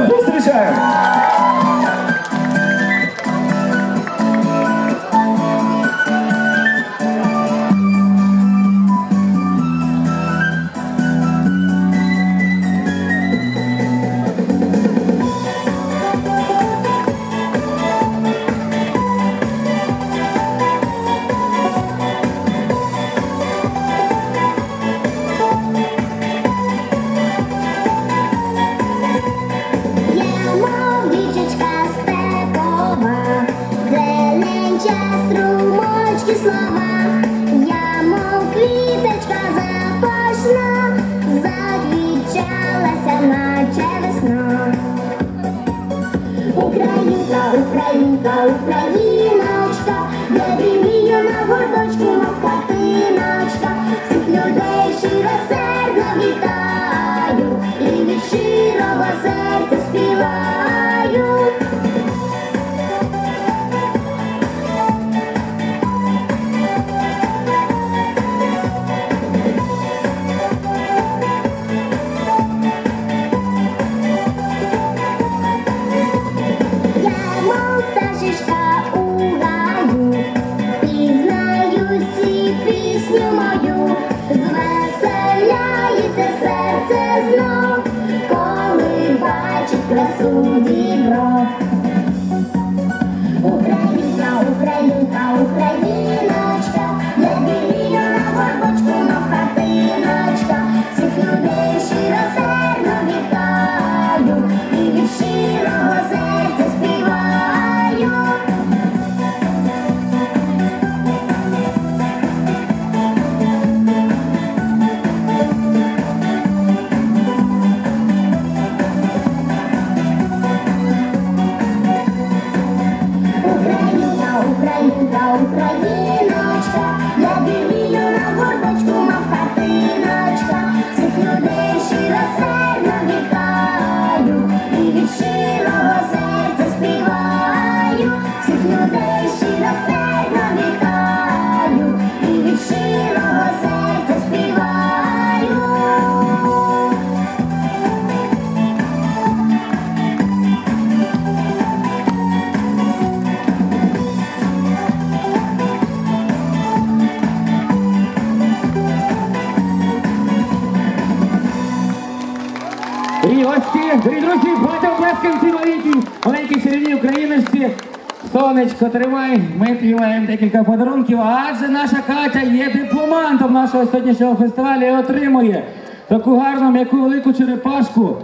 Зустрічаємо! Я наче весна. Українка, Українка, Україночка, де мрію на гордочку, мов хатиночка, всіх людей щиросердно вітаю коли бачить красу дібро. Україночка, я білію гості, дорогі друзі, багато оплескаємо цій маленькій, маленькій чарівній україночці. Сонечко, тримай, ми тобі маємо декілька подарунків, адже наша Катя є дипломантом нашого сьогоднішнього фестивалю і отримує таку гарну м'яку велику черепашку.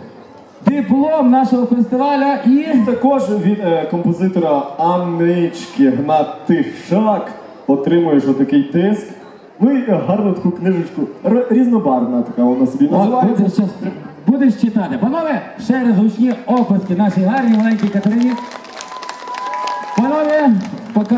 Диплом нашого фестиваля і Також від е, композитора Аннички Гнатишак отримуєш отакий диск. Ну і гарну таку книжечку. Р- різнобарвна така вона собі називається. щас- будеш читати. Панове, ще раз гучні описки нашій гарній маленькій Катерині. Панове, пока.